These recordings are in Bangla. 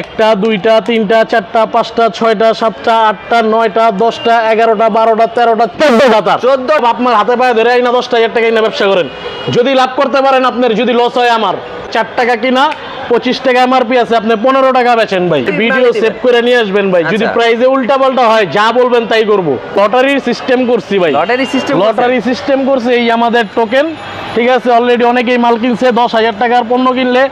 একটা দুইটা তিনটা চারটা পাঁচটা ছয়টা সাতটা আটটা নয়টা দশটা এগারোটা বারোটা তেরোটা চোদ্দটা তার চোদ্দ আপনার হাতে পায়ে ধরে না দশ হাজার টাকা কিনা ব্যবসা করেন। যদি লাভ করতে পারেন আপনার যদি লস হয় আমার। চার টাকা কিনা পঁচিশ টাকা এমআরপি আছে আপনি পনেরো টাকা বেচেন ভাই। ভিডিও সেভ করে নিয়ে আসবেন ভাই। যদি আচ্ছা। প্রাইজে উল্টা পাল্টা হয় যা বলবেন তাই করব। লটারির সিস্টেম করছি ভাই। লটারি সিস্টেম লটারি সিস্টেম করছে এই আমাদের টোকেন ঠিক আছে অলরেডি অনেকেই মাল কিনছে দশ হাজার টাকার পণ্য কিনলে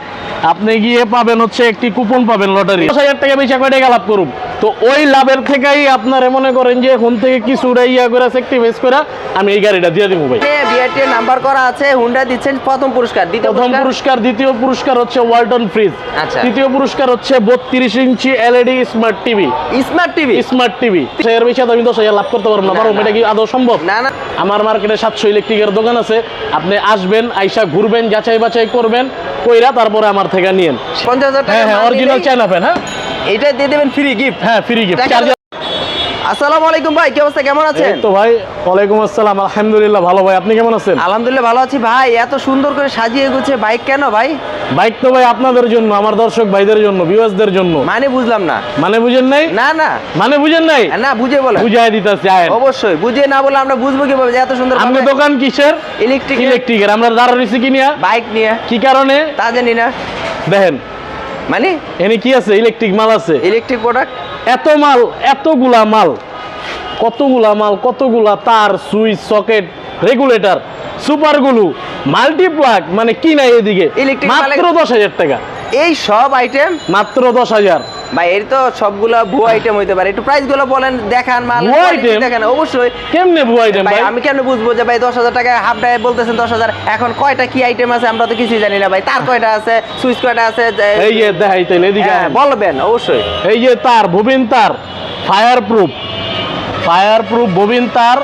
আপনি গিয়ে পাবেন হচ্ছে একটি কুপন পাবেন লটারি দশ হাজার টাকা বেশি কয় টাকা লাভ করুন তো ওই লাভের থেকেই আপনারা মনে করেন যে এখন থেকে কিছু ইয়া করে সেক্টিভাইজ করে আমি এই গাড়িটা দিয়ে দিব ভাই। বিআরটি নাম্বার করা আছে হুন্ডা দিচ্ছেন প্রথম পুরস্কার দ্বিতীয় প্রথম পুরস্কার? দ্বিতীয় পুরস্কার হচ্ছে ওয়ালটন ফ্রিজ আচ্ছা। তৃতীয় পুরস্কার হচ্ছে বত্রিশ ইঞ্চি LED smart TV smart TV smart TV এর বেশি আমি দশ হাজার লাভ করতে পারব না পারব। এটা কি আদৌ সম্ভব? না না। আমার মার্কেটে সাতশো ইলেকট্রিকের দোকান আছে আপনি আসবেন আইসা ঘুরবেন যাচাই বাছাই করবেন কইরা তারপরে আমার থেকে নিয়েন। পঞ্চাশ হাজার টাকা হ্যাঁ হ্যাঁ অরিজিনাল চায়না ফ্যান হ্যাঁ? এটা দিয়ে দেবেন ফ্রি গিফট হ্যাঁ ফ্রি গিফট আসসালামু আলাইকুম ভাই কি অবস্থা? কেমন আছেন? তো ভাই ওয়ালাইকুম আসসালাম। আলহামদুলিল্লাহ ভালো ভাই। আপনি কেমন আছেন? আলহামদুলিল্লাহ ভালো আছি ভাই। এত সুন্দর করে সাজিয়ে গুছিয়ে বাইক কেন ভাই? বাইক তো ভাই আপনাদের জন্য আমার দর্শক ভাইদের জন্য ভিউয়ার্সদের জন্য। মানে বুঝলাম না। মানে বুঝেন নাই? না না। মানে বুঝেন নাই? না বুঝে বলে বুঝাই দিতেছি আয়েন। অবশ্যই বুঝে না বলে আমরা বুঝব কীভাবে যে এত সুন্দর আপনি দোকান কিসের? ইলেকট্রিক ইলেকট্রিকের আমরা দাঁড়াইছি কি নিয়া? বাইক নিয়ে। কি কারণে? তা জানি না। দেখেন। মানে? এনে কি আছে? ইলেকট্রিক মাল আছে। ইলেকট্রিক প্রোডাক্ট এত মাল এতগুলা মাল কতগুলা মাল কতগুলা তার switch socket regulator super glue multiplug মানে কি নাই এদিকে? মাত্র দশ হাজার টাকা। এই সব আইটেম মাত্র দশ হাজার। ভাই এর তো সবগুলা ভুয়া আইটেম হইতে পারে। একটু প্রাইসগুলো বলেন দেখান মাল দেখান অবশ্যই। কেমনে ভুয়া আইটেম ভাই? আমি কেন বুঝব যে ভাই দশ হাজার টাকা হাফ ডাই বলতেছেন দশ হাজার এখন কয়টা কি আইটেম আছে আমরা তো কিছুই জানি না ভাই। তার কয়টা আছে সুইচ কয়টা আছে এই যে দেখাই তাইলে এদিকে হ্যাঁ, বলবেন অবশ্যই। এই যে তার ববিন তার fireproof fireproof bobbin তার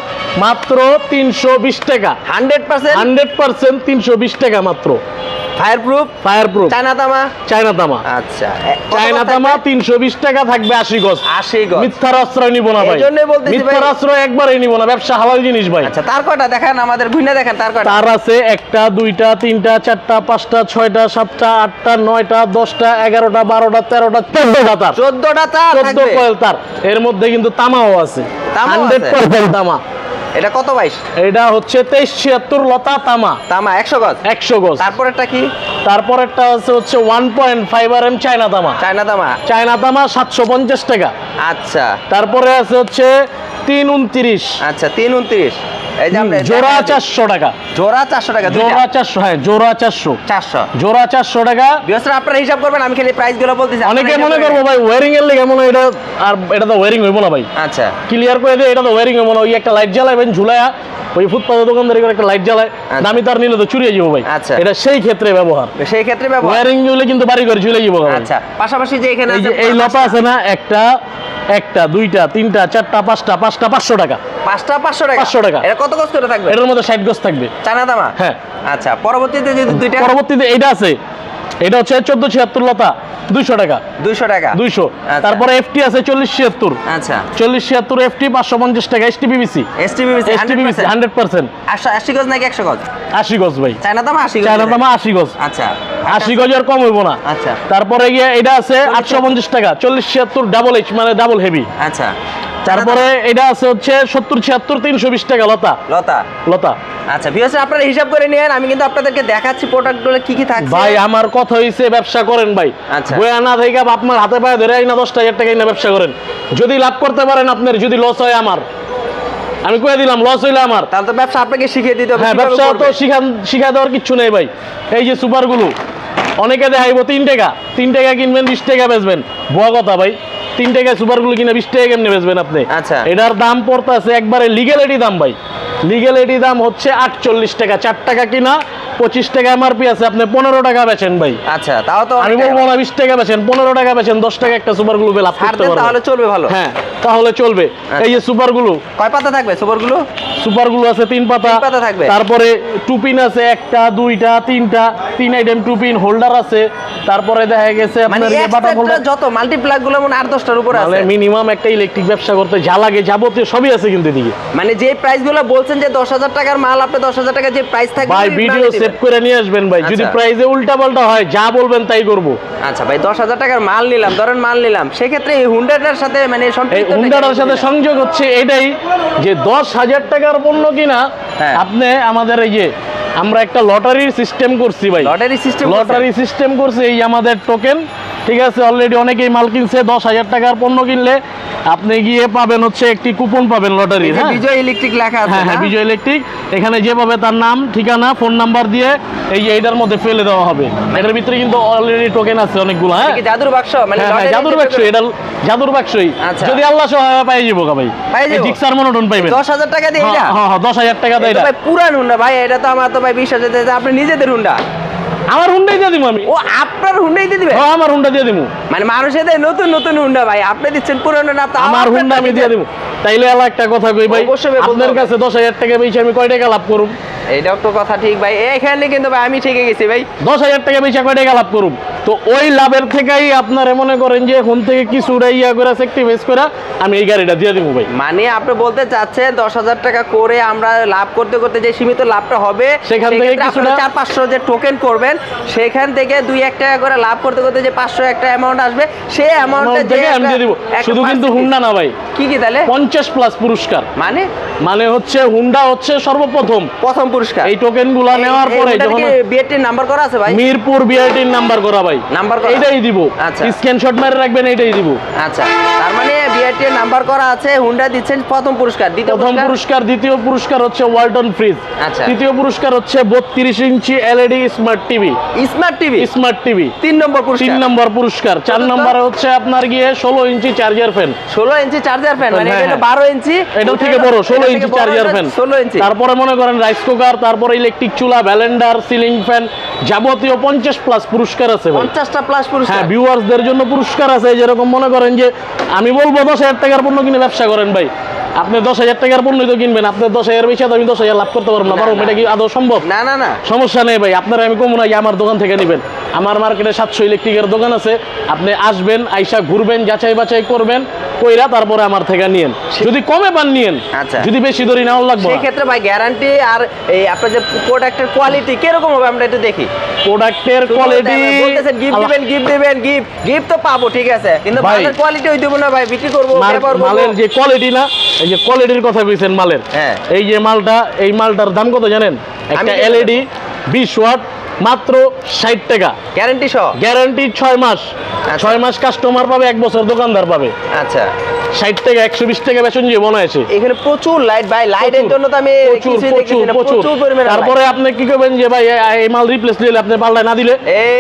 মাত্র তিনশো বিশ টাকা। হান্ড্রেড পার্সেন্ট হান্ড্রেড পার্সেন্ট তিনশো বিশ টাকা মাত্র। Fire proof fire proof China তামা চায়না তামা আচ্ছা চায়না তামা থাকবে? তিনশো বিশ টাকা থাকবে আশি গজ। আশি গজ। মিথ্যার আশ্রয় নিব না ভাই। এই জন্যই বলতেছি ভাই। মিথ্যার আশ্রয় একবারই নিব না। ব্যবসা হালাল জিনিস ভাই। আচ্ছা তার কয়টা দেখান আমাদের ঘুরে দেখেন তার কয়টা তার আছে একটা দুইটা তিনটা চারটা পাঁচটা ছয়টা সাতটা আটটা নয়টা দশটা এগারোটা বারোটা তেরোটা চোদ্দটা তার। চোদ্দটা তার চোদ্দ কয়েল তার। এর মধ্যে কিন্তু তামাও আছে? হান্ড্রেড? পার্সেন্ট তামা। এটা কত বাইশ এটা হচ্ছে তেইশ ছিয়াত্তর লতা তামা। তামা একশো গজ? একশো গজ। তারপরেরটা কি? তারপরেরটা আছে হচ্ছে one point five R M China তামা। চায়না তামা? চায়না তামা সাতশো পঞ্চাশ টাকা। আচ্ছা। তারপরে আছে হচ্ছে তিন উনত্রিশ। আচ্ছা তিন উনত্রিশ। এই যে জোড়া দেখা- চারশো টাকা। জোড়া টাকা জোড়া হ্যাঁ জোড়া জোড়া টাকা। আপনারা হিসাব করবেন আমি খালি প্রাইসগুলো বলতেছি অনেকে মনে করব ভাই ওয়ারিং এর লেগে মনে এটা আর এটা তো হইব না ভাই। আচ্ছা। ক্লিয়ার করে এটা তো হইব না। ওই একটা লাইট জ্বালাবেন ঝুলায়া ওই ফুটপাথের দোকানদারি করে একটা লাইট জ্বালায় আচ্ছা। দামি তার নিলে তো চুরিয়ে যাব ভাই। আচ্ছা। এটা সেই ক্ষেত্রে ব্যবহার। সেই ক্ষেত্রে ব্যবহার। ওয়ারিং হলে কিন্তু বাড়ি করে ঝুলে যাব আচ্ছা। পাশাপাশি যে এখানে এই লতা আছে না একটা একটা দুইটা তিনটা চারটা পাঁচটা পাঁচটা পাঁচশো টাকা। পাঁচটা পাঁচশো টাকা? 500 টাকা। এটা কত করে থাকবে? এটার মধ্যে ষাট গজ থাকবে। চানা দামা হ্যাঁ। আচ্ছা পরবর্তীতে যদি দুইটা পরবর্তীতে এটা আছে। এটা হচ্ছে চোদ্দ ছিয়াত্তর লতা দুইশো টাকা। দুইশো টাকা। দুইশো। আচ্ছা। তারপরে এফটি আছে চল্লিশ ছিয়াত্তর। আচ্ছা। চল্লিশ ছিয়াত্তর এফটি পাঁচশো পঞ্চাশ টাকা S TPBC STBC S TPBC hundred percent আশি গজ নাকি একশো গজ আশি গজ ভাই। চায়না দামা আশি গজ চায়না দামা আশি গজ আচ্ছা। আশি গজ আর কম হইব না। আচ্ছা। তারপরে গিয়ে এটা আছে আটশো পঞ্চাশ টাকা চল্লিশ ছিয়াত্তর ডাবল এইচ মানে ডাবল হেভি আচ্ছা। তারপরে এটা আছে হচ্ছে সত্তর ছিয়াত্তর তিনশো বিশ টাকা লতা। লতা? লতা। আচ্ছা ভিউয়ার্স আপনারা হিসাব করে নিয়েন আমি কিন্তু আপনাদেরকে দেখাচ্ছি প্রোডাক্টগুলো কি কি থাকছে। ভাই আমার কথা হইছে ব্যবসা করেন ভাই। আচ্ছা। বয়া না থেকে আপনার হাতে পায়ে ধরে না দশ হাজার টাকা না ব্যবসা করেন। যদি লাভ করতে পারেন আপনার যদি লস হয় আমার। আমি কয়ে দিলাম লস হইলে আমার। তাহলে তো ব্যবসা আপনাকে শিখিয়ে দিতে হবে হ্যাঁ ব্যবসা তো। শিখান শিখা দেওয়ার কিচ্ছু নেই ভাই। এই যে সুপারগুলো অনেকে দেখাইবো তিন টাকা। তিন টাকা কিনবেন বিশ টাকা বেচবেন। ভুয়া কথা ভাই তিন টাকা সুপারগুলো কিনে বিশ টাকা কেমনে বেচবেন আপনি? আচ্ছা। এটার দাম পড়তে আছে একবারে লিগ্যালিটি দাম ভাই। লিগ্যালিটি দাম হচ্ছে আটচল্লিশ টাকা চার টাকা কিনা পঁচিশ টাকা এমআরপি আছে আপনি পনেরো টাকা বেচেন ভাই। আচ্ছা তাও তো আমি বলব না বিশ টাকা বেচেন পনেরো টাকা বেচেন দশ টাকা একটা সুপার গ্লু লাভ করতে পারবেন তাহলে চলবে ভালো। হ্যাঁ তাহলে চলবে। এই যে সুপারগুলো কয় পাতা থাকবে সুপারগুলো সুপারগুলো আছে তিন পাতা। পাতা থাকবে। তারপরে টুপিন আছে একটা দুইটা তিনটা তিন আইটেম টুপিন হোল্ডার আছে। তারপরে দেখা গেছে মানে আপনার বাটা হোল্ডার যত মাল্টিপ্লাগগুলো মানে আট দশটার উপরে আছে। মিনিমাম একটা ইলেকট্রিক ব্যবসা করতে যা লাগে যাবতীয় সবই আছে কিন্তু এদিকে। মানে যে প্রাইসগুলো বলছেন যে দশ হাজার টাকার মাল আপনি দশ হাজার টাকা যে প্রাইস থাকবে ভাই ভিডিও হিসেব করে নিয়ে আসবেন ভাই। যদি প্রাইজে প্রাইসে উল্টা পাল্টা হয় যা বলবেন তাই করব। আচ্ছা ভাই দশ হাজার টাকার মাল নিলাম ধরেন মাল নিলাম সেক্ষেত্রে এই হুন্ডাটার সাথে মানে এই হুন্ডাটার সাথে সংযোগ হচ্ছে এটাই যে দশ হাজার টাকার পণ্য কিনা হ্যাঁ। আপনি আমাদের এই যে আমরা একটা লটারির সিস্টেম করছি ভাই। লটারি সিস্টেম লটারি সিস্টেম করছে এই আমাদের টোকেন ঠিক আছে অলরেডি অনেকেই মাল কিনছে দশ হাজার টাকার পণ্য কিনলে আপনি গিয়ে পাবেন হচ্ছে একটি কুপন পাবেন লটারির হ্যাঁ? বিজয় ইলেকট্রিক লেখা আছে হ্যাঁ হ্যাঁ বিজয় ইলেকট্রিক এখানে যেভাবে তার নাম ঠিকানা ফোন নাম্বার দিয়ে এই যে এইটার মধ্যে ফেলে দেওয়া হবে। এটার ভিতরে কিন্তু অলরেডি টোকেন আছে অনেকগুলো হ্যাঁ? জাদুর বাক্স মানে হ্যাঁ হ্যাঁ জাদুর বাক্স এটা জাদুর বাক্সই। আচ্ছা। যদি আল্লাহ সহায় পাই যাব ভাই? জিক্সার মনোটন পাইবেন। দশ হাজার টাকা দিয়ে এটা হ্যাঁ হ্যাঁ হ্যাঁ, দশ হাজার টাকা দেয় এটা ভাই পুরান হুন্ডা ভাই এটা তো আমার তো ভাই বিশ হাজার আপনি নিজেদের হুন্ডা। আমার হুন্ডাই দিয়ে দিব আমি। ও আপনার হুন্ডাই দিয়ে দিবে? হ্যাঁ আমার হুন্ডা দিয়ে দিব মানে মানুষের দেয় নতুন নতুন হুন্ডা ভাই আপনি দিচ্ছেন পুরানো না আমার হুন্ডা আমি দিয়ে দিব তাইলে আলা একটা কথা কই ভাই আপনার কাছে দশ হাজার টাকা বেশি আমি কয় টাকা লাভ করুম? এইটাও তো কথা ঠিক ভাই এখানে কিন্তু ভাই আমি ঠিকই গেছি ভাই। দশ হাজার টাকা বেশি কয় টাকা লাভ করুম? তো ওই লাভের থেকেই আপনারা মনে করেন যে এখন থেকে কিছু ইয়া করে সেক্টিভাইজ করে আমি এই গাড়িটা দিয়ে দিব ভাই। মানে আপনি বলতে চাচ্ছেন দশ হাজার টাকা করে আমরা লাভ করতে করতে যে সীমিত লাভটা হবে সেখান থেকে কিছুটা- চার পাঁচশো যে টোকেন করবেন সেখান থেকে দুই এক টাকা করে লাভ করতে করতে যে পাঁচশো একটা অ্যামাউন্ট আসবে সেই অ্যামাউন্টটা Amount আমি দিয়ে দিব। শুধু কিন্তু হুন্ডা না ভাই। কি কি তাহলে? পঞ্চাশ প্লাস পুরস্কার। মানে? মানে হচ্ছে হুন্ডা হচ্ছে সর্বপ্রথম। প্রথম পুরস্কার। এই টোকেনগুলা নেওয়ার পরে যখন বিএটির নাম্বার করা আছে ভাই? মিরপুর বিআরটির নাম্বার করা ভাই। নাম্বার করা? এইটাই দিব। আচ্ছা। স্ক্রিনশট মেরে রাখবেন এইটাই দিব। আচ্ছা। তার মানে নাম্বার করা আছে হুন্ডা দিচ্ছেন প্রথম পুরস্কার দ্বিতীয় প্রথম পুরস্কার? পুরস্কার দ্বিতীয় পুরস্কার হচ্ছে ওয়ালটন ফ্রিজ আচ্ছা। তৃতীয় পুরস্কার হচ্ছে বত্রিশ ইঞ্চি LED smart TV smart TV smart TV তিন নম্বর তিন নম্বর পুরস্কার। চার? নম্বরে হচ্ছে আপনার গিয়ে ষোলো ইঞ্চি চার্জার ফ্যান ষোলো ইঞ্চি চার্জার ফ্যান মানে হ্যাঁ, এটা হ্যাঁ। বারো ইঞ্চি ওটা থেকে বড় ষোলো এটার ইঞ্চি চার্জার ফ্যান ষোলো ইঞ্চি। তারপরে মনে করেন রাইস কুকার তারপরে ইলেকট্রিক চুলা ব্যালেন্ডার সিলিং ফ্যান যাবতীয় পঞ্চাশ প্লাস পুরস্কার আছে পঞ্চাশটা প্লাস পুরস্কার? হ্যাঁ ভিউয়ার্সদের জন্য পুরস্কার আছে যেরকম মনে করেন যে আমি বলব দশ হাজার টাকার পণ্য কিনে ব্যবসা করেন ভাই। আপনি দশ হাজার টাকার পণ্য তো কিনবেন আপনার দশ হাজার বেশি তো আমি দশ হাজার লাভ করতে পারব না। না, পারব এটা কি আদৌ সম্ভব? না না না। সমস্যা নেই ভাই আপনারা আমি কমু না আমার দোকান থেকে নেবেন। আমার মার্কেটে সাতশো ইলেকট্রিকের দোকান আছে আপনি আসবেন আইসা ঘুরবেন যাচাই বাছাই করবেন কইরা তারপরে আমার থেকে নিয়েন। যদি কমে পান নিয়েন। আচ্ছা। যদি বেশি দরি নেওয়ার লাগবে সেই ক্ষেত্রে ভাই গ্যারান্টি আর এই আপনার যে প্রোডাক্টের কোয়ালিটি কীরকম হবে আমরা একটু দেখি। প্রোডাক্টের কোয়ালিটি বলতেছেন গিফট দিবেন গিফট দিবেন গিফট গিফট তো পাবো ঠিক আছে। কিন্তু মালের কোয়ালিটি ওই দেবো না ভাই বিক্রি করব ব্যবহার করব। মালের যে কোয়ালিটি না এই যে কোয়ালিটির কথা কইছেন মালের। হ্যাঁ। এই যে মালটা এই মালটার দাম কত জানেন? একটা। এলইডি বিশ ওয়াট মাত্র ষাট টাকা। গ্যারান্টি সহ? গ্যারান্টি ছয় মাস। ছয় মাস কাস্টমার পাবে এক বছর দোকানদার পাবে। আচ্ছা। ষাট টাকা একশো বিশ টাকা দিয়ে বানাইছে এখানে প্রচুর লাইট ভাই লাইটের জন্য তো আমি প্রচুর তারপরে আপনি কি করবেন যে ভাই এই মাল রিপ্লেস দিলে আপনি না দিলে?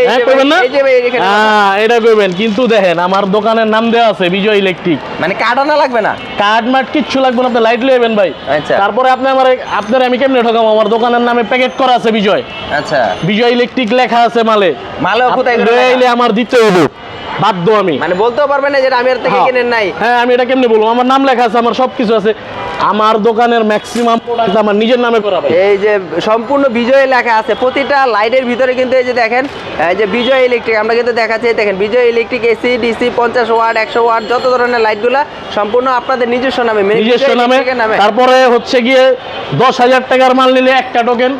হ্যাঁ করবেন না? এই যে ভাই, এখানে হ্যাঁ এটা করবেন। কিন্তু দেখেন আমার দোকানের নাম দেওয়া আছে বিজয় ইলেকট্রিক মানে কাটানো লাগবে না? কার্ড মার্ট কিচ্ছু লাগবে না আপনি লাইট লইবেন ভাই। আচ্ছা। তারপরে আপনি আমার আপনার আমি কেমনে ঠকাম আমার দোকানের নামে প্যাকেট করা আছে বিজয়। আচ্ছা। বিজয় ইলেকট্রিক লেখা আছে মালে। মালে কোথায় আমার দিতে হইব। বাধ্য আমি। মানে বলতেও পারবেন না যে আমি এর থেকে হ্যাঁ। কিনেন নাই। হ্যাঁ আমি এটা কেমনে বলব? আমার নাম লেখা আছে আমার সব কিছু আছে। আমার দোকানের ম্যাক্সিমাম প্রোডাক্ট আমার নিজের নামে করা ভাই। এই যে সম্পূর্ণ বিজয় লেখা আছে প্রতিটা লাইটের ভিতরে কিন্তু এই যে দেখেন এই যে বিজয় ইলেকট্রিক আমরা কিন্তু দেখাচ্ছি দেখেন বিজয় ইলেকট্রিক এসি ডিসি পঞ্চাশ ওয়াট একশো ওয়াট যত ধরনের লাইটগুলো সম্পূর্ণ আপনাদের নিজস্ব নামে মানে নিজস্ব নামে। তারপরে হচ্ছে গিয়ে দশ হাজার টাকার মাল নিলে একটা টোকেন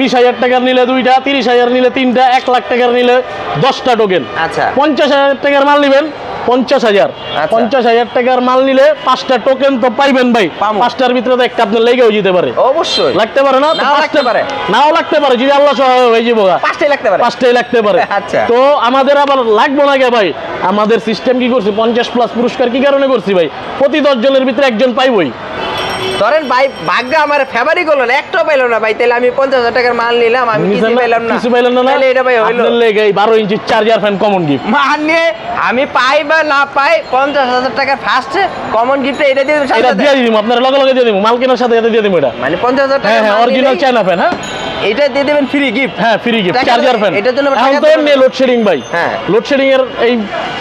বিশ হাজার টাকার নিলে দুইটা তিরিশ হাজার নিলে তিনটা এক লাখ টাকার নিলে দশটা টোকেন আচ্ছা। পঞ্চাশ হাজার টাকার মাল নিবেন? পঞ্চাশ হাজার। আচ্ছা। পঞ্চাশ হাজার টাকার মাল নিলে পাঁচটা টোকেন তো পাইবেন ভাই। পাঁচটার ভিতরে তো একটা আপনার লেগেও যেতে পারে। অবশ্যই। লাগতে পারে না? লাগতে পারে। নাও লাগতে পারে যদি আল্লাহ সহায় হয়ে যাব পাঁচটাই লাগতে পারে। পাঁচটাই লাগতে পারে। আচ্ছা। তো আমাদের আবার লাগবো না গে ভাই। আমাদের সিস্টেম কি করছি? পঞ্চাশ প্লাস পুরস্কার কি কারণে করছি ভাই? প্রতি দশ জনের ভিতরে একজন পাইবই। ধরেন ভাই ভাগ্য আমার ফেভারি করল না একটাও পাইলো না ভাই তাহলে আমি পঞ্চাশ হাজার টাকার মাল নিলাম আমি কিছু পাইলাম না। কিছু পাইলেন না তাহলে এটা ভাই হইল। লেগে বারো ইঞ্চি চার্জার ফ্যান কমন গিফট মানে আমি পাই বা না পাই পঞ্চাশ হাজার টাকার ফার্স্টে কমন গিফটে এটা দিয়ে এটা দিয়ে দিব আপনার লগে লগে দিয়ে দিব মাল কেনার সাথে এটা দিয়ে দিব এটা। মানে পঞ্চাশ হাজার টাকা হ্যাঁ হ্যাঁ অরিজিনাল চায়না ফ্যান হ্যাঁ? এটা দিয়ে দেবেন ফ্রি গিফট হ্যাঁ ফ্রি গিফট চার্জার ফ্যান এটার জন্য এখন তো এমনি হবে। লোডশেডিং ভাই। হ্যাঁ। লোডশেডিং এর এই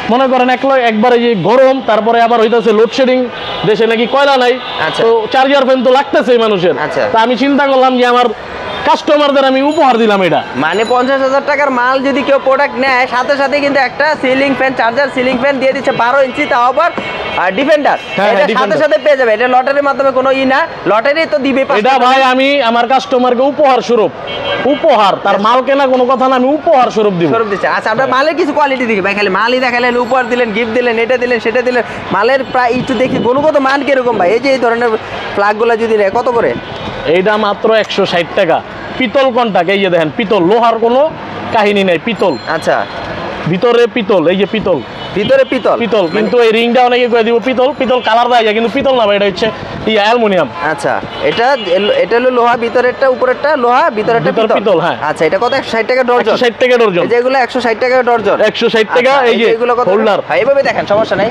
মনে করেন এক ল- একবারে যে গরম তারপরে আবার হইতাছে লোডশেডিং দেশে নাকি কয়লা নাই। আচ্ছা। তো চার্জার ফ্যান তো লাগতেছে মানুষের আচ্ছা। তা আমি চিন্তা করলাম যে আমার কাস্টমারদের আমি উপহার দিলাম এটা। মানে পঞ্চাশ হাজার টাকার মাল যদি কেউ প্রোডাক্ট নেয় সাথে সাথে কিন্তু একটা ceiling fan charger ceiling fan দিয়ে দিচ্ছে বারো ইঞ্চি তাও আবার ডিফেন্ডার হ্যাঁ, সাথে সাথে পেয়ে যাবে। এটা লটারির মাধ্যমে কোনো ই না লটারি তো দিবে এটা ভাই আমি আমার কাস্টমারকে উপহার স্বরূপ উপহার তার মাল কেনা কোনো কথা না আমি উপহার স্বরূপ দিব। স্বরূপ দিচ্ছে। আচ্ছা আপনার মালের কিছু কোয়ালিটি দেখি। ভাই খালি মালই দেখালেন উপহার দিলেন গিফট দিলেন এটা দিলেন সেটা দিলেন। মালের প্রায় একটু দেখি গুণগত মান কীরকম ভাই? এই যে এই ধরনের প্লাগগুলো যদি নেয় কত করে? এইটা মাত্র একশো ষাট টাকা। পিতল কন্টাক এই যে দেখেন পিতল লোহার কোনো কাহিনী নেই পিতল। আচ্ছা। ভিতরে পিতল এই যে পিতল। ভিতরে পিতল? পিতল কিন্তু এই রিংটা অনেকে করে দিব পিতল পিতল কালার দেয় যায় কিন্তু পিতল না ভাই, এটা হচ্ছে ইয়া অ্যালুমিনিয়াম। আচ্ছা এটা এটা হলো লোহা ভিতরেরটা উপরেরটা লোহা ভিতরেরটা ভিতর পিতল। পিতল, হ্যাঁ। আচ্ছা এটা কত একশো ষাট টাকা একশো ডর্জন ষাট টাকা ডর্জন। এই যে এগুলো একশো ষাট টাকা ডর্জন। 160 টাকা, আচ্ছা, এই যে এগুলো কত holder। হ্যাঁ, এইভাবে দেখেন সমস্যা নাই।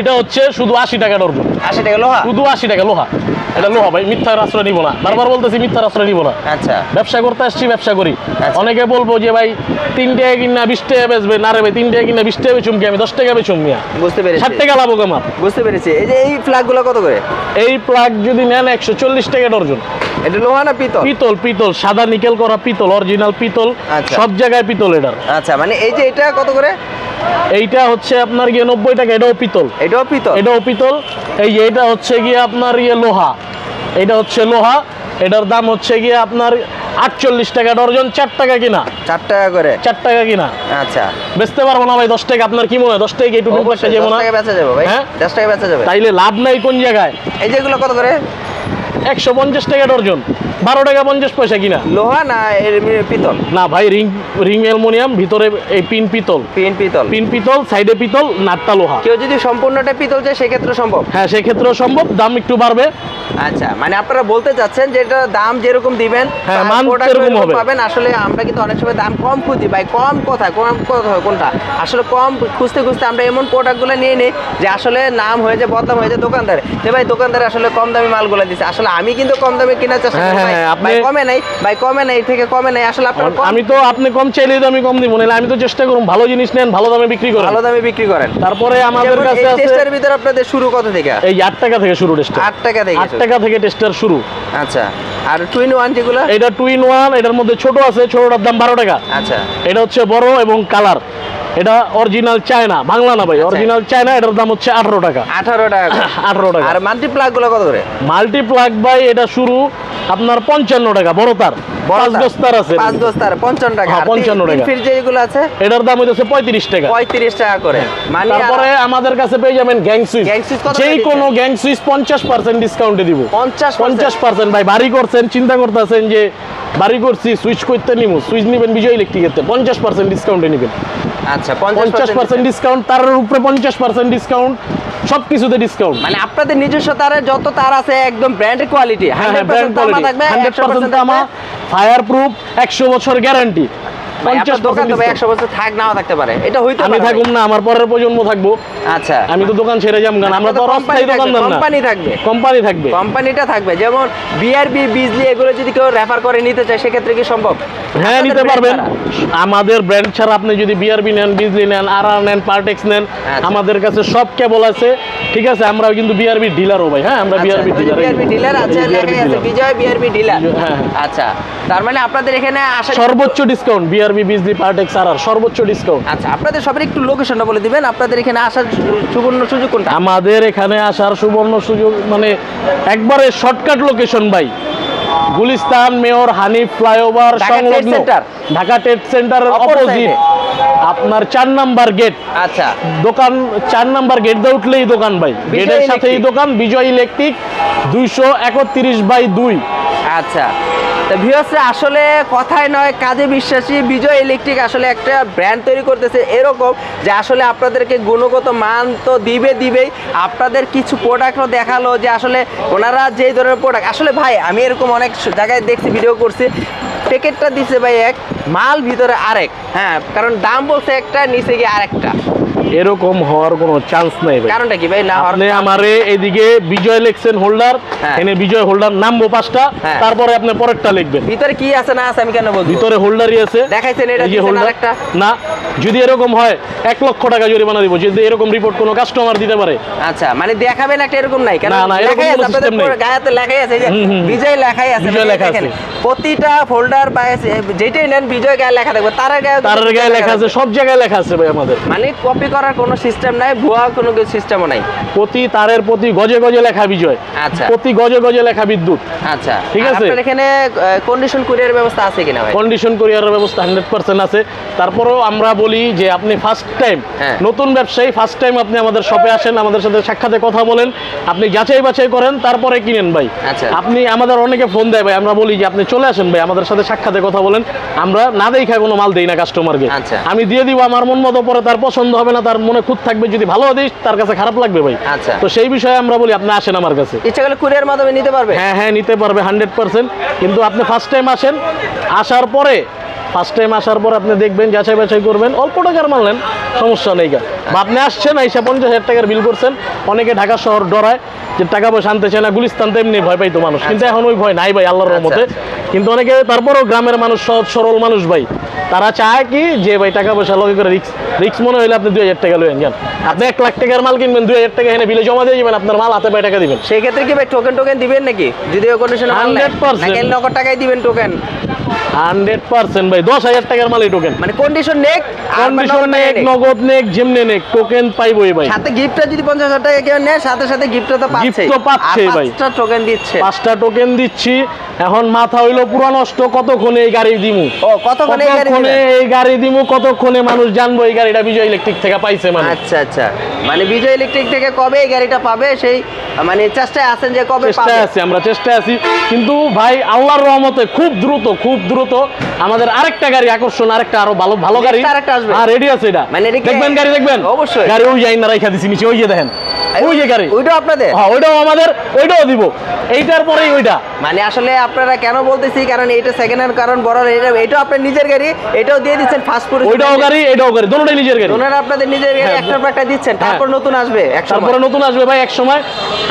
এটা হচ্ছে শুধু আশি টাকা ডর্জন। আশি টাকা লোহা? শুধু আশি টাকা লোহা। এটা লোহা ভাই মিথ্যার আশ্রয় নিব না। বারবার বলতেছি মিথ্যার আশ্রয় নিব না। আচ্ছা। ব্যবসা করতে আসছি ব্যবসা করি। আচ্ছা। অনেকে বলব যে ভাই তিন টাকা কিনা বিশ টাকা বেচবে। না রে ভাই তিন টাকা কিনা বিশ টাকা বেচুম কি আমি? দশ টাকা বেচুম মিয়া। বুঝতে পেরেছি। ষাট টাকা লাভ আমার। বুঝতে পেরেছি। এই যে এই ফ্ল্যাগগুলো কত করে? এই প্লাগ যদি নেন একশো চল্লিশ টাকা ডর্জন। এটা লোহা না পিতল? পিতল পিতল। সাদা নিকেল করা পিতল অরিজিনাল পিতল। আচ্ছা। সব জায়গায় পিতল এটার। আচ্ছা মানে এই যে এটা কত করে? এইটা হচ্ছে আপনার গিয়ে নব্বই টাকা এটাও পিতল। এটাও পিতল? এটাও পিতল। এই যে এটা হচ্ছে গিয়ে আপনার ইয়ে লোহা। এটা হচ্ছে লোহা। এটার দাম হচ্ছে গিয়ে আপনার আটচল্লিশ টাকা। ডর্জন চার টাকা কিনা? চার টাকা করে। চার টাকা কিনা? আচ্ছা। বেচতে পারব না ভাই দশ টাকা। আপনার কি মনে হয়? দশ টাকা একটু অবশ্যই যাব না? হ্যাঁ? দশ টাকা বেচা যাবে। তাইলে লাভ নাই কোন জায়গায়? এই যেগুলো কত করে? একশো পঞ্চাশ টাকা ডর্জন। বারো টাকা পঞ্চাশ পয়সা কিনা। লোহা না পিতল? না ভাই রিং রিং অ্যালমোনিয়াম ভিতরে এই পিন পিতল। পিন পিতল। পিন পিতল সাইডে পিতল নাটটা লোহা। কেউ যদি সম্পূর্ণটা পিতল চায় সেক্ষেত্রে সম্ভব? হ্যাঁ সেক্ষেত্রেও সম্ভব দাম একটু বাড়বে। আচ্ছা মানে আপনারা বলতে চাচ্ছেন যে এটা দাম যেরকম দিবেন হ্যাঁ, মান হবে। পাবেন। আসলে আমরা কিন্তু অনেক সময় দাম কম খুঁজি। ভাই কম কোথায় কম কোথায় কোনটা? আসলে কম খুঁজতে খুঁজতে আমরা এমন প্রোডাক্টগুলো নিয়ে নিই যে আসলে নাম হয়ে যায় বদনাম হয়ে যায় দোকানদারে। যে ভাই দোকানদারে আসলে কম দামি মালগুলো দিচ্ছে আসলে আমি কিন্তু কম দামে কেনার চেষ্টা হ্যাঁ, করি ভাই। হ্যাঁ, আপনি- কমে নাই ভাই কমে নাই থেকে কমে নাই। আসলে আপনার আমি তো আপনি কম চাইলেই তো আমি কম দিব নাহলে আমি তো চেষ্টা করুন ভালো জিনিস নেন ভালো দামে বিক্রি করেন। ভালো দামে বিক্রি করেন। তারপরে আমাদের কাছে আছে টেস্টের ভিতরে আপনাদের শুরু কত থেকে? এই আট টাকা থেকে শুরু টেস্টার আট টাকা থেকে আট টাকা থেকে টেস্টার শুরু। আচ্ছা আর টুইন ওয়ান যেগুলো? এটা টু ইন ওয়ান এটার মধ্যে ছোট আছে ছোটটার দাম বারো টাকা। আচ্ছা। এটা হচ্ছে বড় এবং কালার। এটা অরিজিনাল চায়না বাংলা না ভাই আচ্ছা। অরিজিনাল চায়না এটার দাম হচ্ছে আঠারো টাকা। আঠারো টাকা আঠারো টাকা। আর মাল্টি প্লাগগুলো কত করে? মাল্টি প্লাগ ভাই এটা শুরু আপনার পঞ্চান্ন টাকা বড় তার। পাঁচ তার। বস্তার আছে। পাঁচ দস্তার পঞ্চান্ন টাকা। আর তিন- 55 তিন টাকা। ফিট যেগুলো আছে? এটার দাম হইতেছে পঁয়ত্রিশ টাকা। করে। তারপরে আমাদের কাছে পেয়ে যাবেন গ্যাং সুইচ কোনো গ্যাং সুইচ পঞ্চাশ পার্সেন্ট ডিসকাউন্টে দিব। পঞ্চাশ পার্সেন্ট ভাই বাড়ি করছেন চিন্তা করতেছেন যে বাড়ি করছি সুইচ করতে নিব সুইচ নিবেন বিজয় ইলেকট্রিকেতে পঞ্চাশ পার্সেন্ট ডিসকাউন্টে নিবেন। আচ্ছা পঞ্চাশ পঞ্চাশ পার্সেন্ট ডিসকাউন্ট তার উপরে পঞ্চাশ পার্সেন্ট ডিসকাউন্ট সব কিছুতে ডিসকাউন্ট মানে আপনাদের নিজস্ব তারে যত তার আছে একদম ব্র্যান্ড কোয়ালিটি হ্যাঁ হ্যাঁ হান্ড্রেড ব্র্যান্ড পার্সেন্ট কোয়ালিটি থাকবে হান্ড্রেড একশো পার্সেন্ট পার্সেন্ট তামা ফায়ার প্রুফ একশো বছর গ্যারান্টি পঞ্চাশ দোকান তো ভাই পার্সেন্ট একশো বছর থাক নাও থাকতে পারে। এটা হইতে আমি থাকুম না আমার পরের প্রজন্ম থাকব। আচ্ছা। আমি তো দোকান ছেড়ে যাম কেন আমরা তো আর অস্থায়ী দোকানদার না। কোম্পানি থাকবে। কোম্পানি থাকবে। কোম্পানিটা থাকবে। যেমন বিআরবি বিজলি এগুলো যদি কেউ রেফার করে নিতে চায় সেক্ষেত্রে কি সম্ভব? হ্যাঁ নিতে পারবেন। আমাদের ব্র্যান্ড ছাড়া আপনি যদি বিআরবি নেন বিজলি নেন আর আর নেন পার্টেক্স নেন আচ্ছা। আমাদের কাছে সব কেবল আছে। ঠিক আছে আমরা কিন্তু বিআরবি ডিলারও ভাই। হ্যাঁ আমরা বিআরবি ডিলার বিআরবি ডিলার আছে লেখাই আছে বিজয় বিআরবি ডিলার হ্যাঁ, হ্যাঁ। আচ্ছা তার মানে আপনাদের এখানে সর্বোচ্চ ডিসকাউন্ট বিআরবি বিজলি পার্টেক্স আর আর সর্বোচ্চ ডিসকাউন্ট আচ্ছা আপনাদের সবার একটু লোকেশনটা বলে দিবেন আপনাদের এখানে আসার সুবর্ণ সুযোগ কোনটা? আমাদের এখানে আসার সুবর্ণ সুযোগ মানে একবারে শর্টকাট লোকেশন ভাই। গুলিস্তান মেয়র হানিফ ফ্লাইওভার সংলগ্ন ঢাকা ট্রেড সেন্টারের অপোজিট আপনার চার নাম্বার গেট। আচ্ছা। দোকান চার নাম্বার গেট দিয়ে উঠলেই দোকান ভাই। গেটের সাথেই। দোকান বিজয় ইলেকট্রিক দুইশো একত্রিশ বাই দুই। আচ্ছা। তা ভিউয়ার্সরা আসলে কথায় নয় কাজে বিশ্বাসী। বিজয় ইলেকট্রিক আসলে একটা ব্র্যান্ড তৈরি করতেছে এরকম যে আসলে আপনাদেরকে গুণগত মান তো দিবে দিবেই। আপনাদের কিছু প্রোডাক্টও দেখাল যে আসলে ওনারা যেই ধরনের প্রোডাক্ট আসলে ভাই আমি এরকম অনেক স- জায়গায় দেখছি ভিডিও করছি। প্যাকেটটা দিছে ভাই এক, মাল ভিতরে আরেক। হ্যাঁ কারণ দাম বলছে একটা, নিচে গিয়ে আরেকটা। এরকম হওয়ার কোনো চান্স নাই ভাই কারণটা কি ভাই না আপনি আমারে এদিকে বিজয় লিখছেন হোল্ডার। এনে বিজয় হোল্ডার নামবো পাঁচটা হ্যাঁ। তারপরে আপনি পরেরটা লিখবেন ভিতরে কি আছে না আছে আমি কেন বলব ভিতরে হোল্ডারই আছে দেখাইছেন এটা যে হোল্ডার আরেকটা? না যদি এরকম হয় এক লক্ষ টাকা জরিমানা দিব যদি এরকম রিপোর্ট কোনো কাস্টমার দিতে পারে আচ্ছা মানে দেখাবেন একটা এরকম নাই কারণ না, না, এরকম কোনো system নেই। গায়েতে লেখাই আছে যে। বিজয় লেখাই আছে বিজয় লেখা আছে। প্রতিটা ফোল্ডার বা যেটাই নেন বিজয় গায়ে লেখা থাকবে তার গায়ে তার গায়ে লেখা আছে সব জায়গায় লেখা আছে ভাই আমাদের মানে কপি করার কোনো সিস্টেম নাই ভুয়া কোনো সিস্টেমও নাই প্রতি তারের প্রতি গজে গজে লেখা বিজয় আচ্ছা। প্রতি গজে গজে লেখা বিদ্যুৎ আচ্ছা ঠিক আছে। আপনার এখানে কন্ডিশন কুরিয়ার ব্যবস্থা আছে কিনা ভাই কন্ডিশন কোরিয়ারের ব্যবস্থা হান্ড্রেড পার্সেন্ট আছে তারপরেও আমরা বলি যে আপনি ফার্স্ট টাইম হ্যাঁ। নতুন ব্যবসায়ী ফার্স্ট টাইম আপনি আমাদের শপে আসেন আমাদের সাথে সাক্ষাতে কথা বলেন আপনি যাচাই বাছাই করেন তারপরে কিনেন ভাই আচ্ছা। আপনি আমাদের অনেকে ফোন দেয় ভাই আমরা বলি যে আপনি চলে আসেন ভাই আমাদের সাথে সাক্ষাতে কথা বলেন আমরা না দেখা কোনো মাল দেই না কাস্টমারকে আচ্ছা। আমি দিয়ে দিব আমার মন মতো পরে তার পছন্দ হবে না তার মনে খুঁত থাকবে যদি ভালো দিস তার কাছে খারাপ লাগবে ভাই। আচ্ছা। তো সেই বিষয়ে আমরা বলি আপনি আসেন আমার কাছে। ইচ্ছা করলে কুরিয়ার মাধ্যমে নিতে পারবে? হ্যাঁ হ্যাঁ নিতে পারবে হান্ড্রেড পার্সেন্ট কিন্তু আপনি ফার্স্ট টাইম আসেন আসার পরে ফার্স্ট টাইম আসার পর আপনি দেখবেন যাচাই বাছাই করবেন অল্প টাকার মানলেন সমস্যা নেই গা। বা আপনি আসছেন আইসা পঞ্চাশ হাজার টাকার বিল করছেন অনেকে ঢাকা শহর ডরায় যে টাকা পয়সা আনতে চায় না গুলিস্তান তো এমনি ভয় পাইতো মানুষ। কিন্তু এখন ওই ভয় নাই ভাই আল্লাহর রহমতে। আচ্ছা। কিন্তু অনেকে তারপরও গ্রামের মানুষ সহজ সরল মানুষ ভাই। তারা চায় কি যে ভাই টাকা পয়সা লগে করে রিক্স রিক্স মনে হইলে আপনি দুই হাজার টাকা লইন যান আপনি এক লাখ টাকার মাল কিনবেন দুই হাজার টাকা এনে বিলে জমা দিয়ে যাবেন আপনার মাল হাতে পায়ে টাকা দিবেন। সেই ক্ষেত্রে কি ভাই টোকেন টোকেন দিবেন নাকি? যদি কন্ডিশন 100% নাকি নগদ টাকায় দিবেন টোকেন হান্ড্রেড পার্সেন্ট ভাই দশ হাজার টাকার মালই টোকেন মানে কন্ডিশন নেক আর কন্ডিশন নেক। নগদ নেক জিমনে নেক টোকেন পাইবই ভাই। সাথে গিফটটা যদি পঞ্চাশ হাজার টাকা কেউ নেয় সাথে সাথে গিফটটা তো পাচ্ছে। গিফট তো পাচ্ছে ভাই। পাঁচটা টোকেন দিচ্ছে। পাঁচটা টোকেন দিচ্ছি। এখন মাথা হইল পুরা নষ্ট কতক্ষণে এই গাড়ি দিমু? কতক্ষণে এই গাড়ি দিমু কতক্ষণে মানুষ জানব এই গাড়িটা বিজয় ইলেকট্রিক থেকে পাইছে মানে? আচ্ছা আচ্ছা। মানে বিজয় ইলেকট্রিক থেকে কবে এই গাড়িটা পাবে? সেই মানে চেষ্টায় আছেন যে কবে চেষ্টায় আছি আমরা চেষ্টায় আছি। কিন্তু ভাই আল্লাহর রহমতে খুব দ্রুত খুব দ্রুত আমাদের আরেকটা গাড়ি আকর্ষণ আরেকটা আরও ভালো ভালো গাড়ি। আরেকটা আসবে? হ্যাঁ রেডি আছে এটা। মানে দেখবেন গাড়ি দেখবেন? অবশ্যই। গাড়ি ওই যাই না রাইখা দিছি নিচে ওই যে দেখেন। ওই যে গাড়ি। ওইটা আপনাদের? হ্যাঁ ওইটাও আমাদের ওইটাও দিব। এইটার পরেই ওইটা। মানে আসলে আপনারা কেন বলতেছি কারণ এটা সেকেন্ড হ্যান্ড কারণ বড় এটা এটাও আপনার নিজের গাড়ি এটাও দিয়ে দিচ্ছেন ওইটাও গাড়ি এটাও গাড়ি দুটোটাই নিজের গাড়ি। ওনারা আপনাদের নিজের গাড়ি হ্যাঁ, একটার পর একটা দিচ্ছেন হ্যাঁ। তারপর নতুন আসবে তারপরে নতুন আসবে ভাই এক সময়।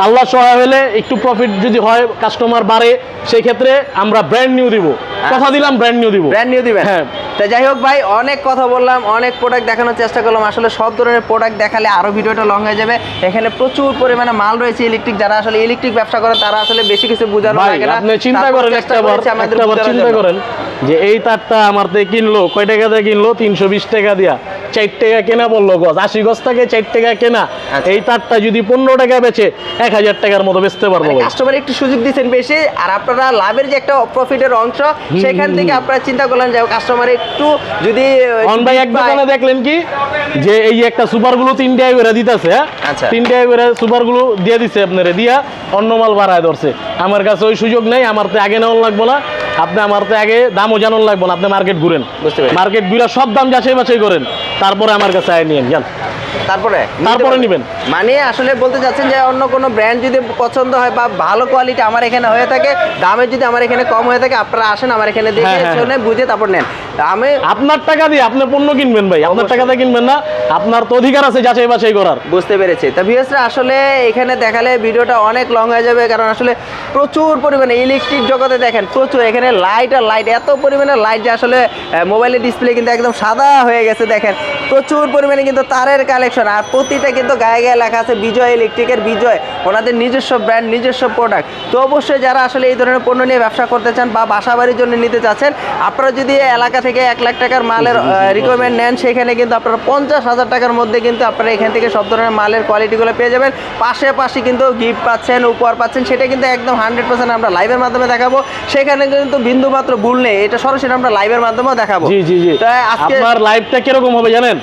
আল্লাহ সহায় হলে একটু প্রফিট যদি হয় কাস্টমার বাড়ে সেই ক্ষেত্রে আমরা ব্র্যান্ড নিউ দিব। কথা দিলাম ব্র্যান্ড নিউ দিব। ব্র্যান্ড নিউ দিবেন। হ্যাঁ। তা যাই হোক ভাই অনেক কথা বললাম অনেক প্রোডাক্ট দেখানোর চেষ্টা করলাম। আসলে সব ধরনের প্রোডাক্ট দেখালে আরও ভিডিওটা লং হয়ে যাবে। এখানে প্রচুর পরিমাণে মাল রয়েছে ইলেকট্রিক যারা আসলে ইলেকট্রিক ব্যবসা করে তারা আসলে বেশি কিছু বোঝানো লাগে না। আপনি চিন্তা করেন একটা বার চিন্তা করেন যে এই তারটা আমার দিয়ে কিনলো কয় টাকা দিয়ে কিনলো? তিনশো বিশ টাকা দিয়া। চার টাকা কেনা বলল গজ। আশি গজ থেকে চার টাকা কেনা। আচ্ছা। এই তারটা যদি পনেরো টাকা বেচে এক হাজার টাকার মতো বেচতে পারব কাস্টমার একটু সুযোগ দিচ্ছেন বেশি আর আপনারা লাভের যে একটা প্রফিটের অংশ সেখান থেকে আপনারা চিন্তা করলেন যে কাস্টমার একটু যদি অন ভাই এক দোকানে দেখলেন কি? যে এই একটা সুপারগুলো তিনটায় করে দিতেছে আচ্ছা। তিনটায় করে সুপারগুলো দিয়ে দিছে আপনারে দিয়া অন্য মাল বাড়ায় ধরছে। আমার কাছে ওই সুযোগ নেই আমার তো আগে নেওয়ার লাগবো না। আপনি আমার তো আগে দামও জানুন লাগবো না আপনি মার্কেট ঘুরেন। বুঝতে পারেন মার্কেট ঘুরে সব দাম যাচাই বাছাই করেন তারপরে আমার কাছে আয় নিয়েন যান তারপরে তারপরে নিবেন। মানে আসলে বলতে চাচ্ছেন যে অন্য কোনো ব্র্যান্ড যদি পছন্দ হয় বা ভালো কোয়ালিটি আমার এখানে হয়ে থাকে দামে যদি আমার এখানে কম হয়ে থাকে আপনারা আসেন আমার এখানে দেখে হ্যাঁ, হ্যাঁ, শুনে বুঝে তারপর নেন। আমি আপনার টাকা দিয়ে আপনি পণ্য কিনবেন ভাই আপনার টাকা দিয়ে কিনবেন না আপনার তো অধিকার আছে যাচাই বাছাই করার। বুঝতে পেরেছি। তা ভিউয়ার্সরা আসলে এখানে দেখালে ভিডিওটা অনেক লং হয়ে যাবে কারণ আসলে প্রচুর পরিমাণে ইলেকট্রিক জগতে দেখেন প্রচুর এখানে লাইট আর লাইট এত পরিমাণে লাইট যে আসলে মোবাইলের ডিসপ্লে কিন্তু একদম সাদা হয়ে গেছে দেখেন। প্রচুর পরিমাণে কিন্তু তারের কালেকশন। আর প্রতিটা কিন্তু গায়ে গায়ে লেখা আছে বিজয় ইলেকট্রিকের বিজয় ওনাদের নিজস্ব ব্র্যান্ড নিজস্ব প্রোডাক্ট তো অবশ্যই যারা আসলে এই ধরনের পণ্য নিয়ে ব্যবসা করতে চান বা বাসা বাড়ির জন্য নিতে চাচ্ছেন আপনারা যদি এলাকা থেকে এক লাখ টাকার মালের রিকোয়ারমেন্ট নেন সেখানে কিন্তু আপনারা পঞ্চাশ হাজার টাকার মধ্যে কিন্তু আপনারা এখান থেকে সব ধরনের মালের কোয়ালিটিগুলো পেয়ে যাবেন। পাশে পাশে কিন্তু গিফট পাচ্ছেন উপহার পাচ্ছেন সেটা কিন্তু একদম হান্ড্রেড পার্সেন্ট আমরা লাইভের মাধ্যমে দেখাবো। সেখানে কিন্তু বিন্দু মাত্র ভুল নেই এটা সরাসরি আমরা লাইভের মাধ্যমেও দেখাবো। জি জি জি। আপনার লাইফটা কীরকম হবে জানেন?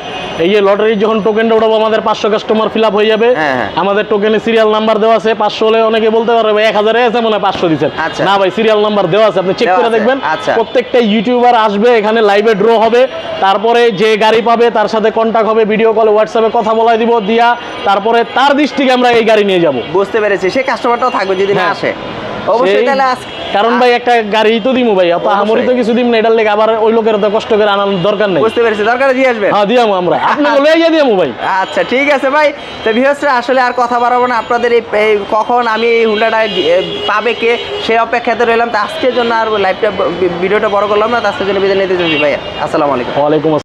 এই যে লটারির যখন আমাদের পাঁচশো কাস্টমার ফিল আপ হয়ে যাবে হ্যাঁ, হ্যাঁ। আমাদের টোকেনে সিরিয়াল নাম্বার দেওয়া আছে পাঁচশো হলে অনেকে বলতে পারবে এক হাজারে আছে মনে হয় পাঁচশো দিচ্ছেন আচ্ছা। না ভাই সিরিয়াল নাম্বার দেওয়া আছে আপনি চেক করে দেখবেন আচ্ছা। প্রত্যেকটা ইউটিউবার আসবে এখানে লাইভে ড্র হবে তারপরে যে গাড়ি পাবে তার সাথে কন্ট্যাক্ট হবে ভিডিও কলে হোয়াটসঅ্যাপে কথা বলাই দিব দিয়া তারপরে তার দৃষ্টিকে আমরা এই গাড়ি নিয়ে যাব বুঝতে পেরেছি সেই কাস্টমারটাও থাকবে যদি না হ্যাঁ। আসে অবশ্যই তাহলে কারণ ভাই একটা গাড়ি তো দিমু ভাই আমারই তো কিছু দিম না এটার লেগে আবার ওই লোকের তো কষ্ট করে আনার দরকার নেই। বুঝতে পেরেছি দরকারে দিয়ে আসবেন। হ্যাঁ দিয়ামু আমরা। দিয়ামু ভাই। আচ্ছা ঠিক আছে ভাই। তো ভিউয়ার্সরা আসলে আর কথা বাড়াবো না। আপনাদের এই কখন আমি এই হুন্ডাটা পাবে কে সেই অপেক্ষাতে রইলাম। তো আজকের জন্য আর লাইভটা ভিডিওটা বড় করলাম না তো আজকের জন্য বিদায় নিতে চাইছি ভাইয়া। আসসালামু আলাইকুম। ওয়ালাইকুম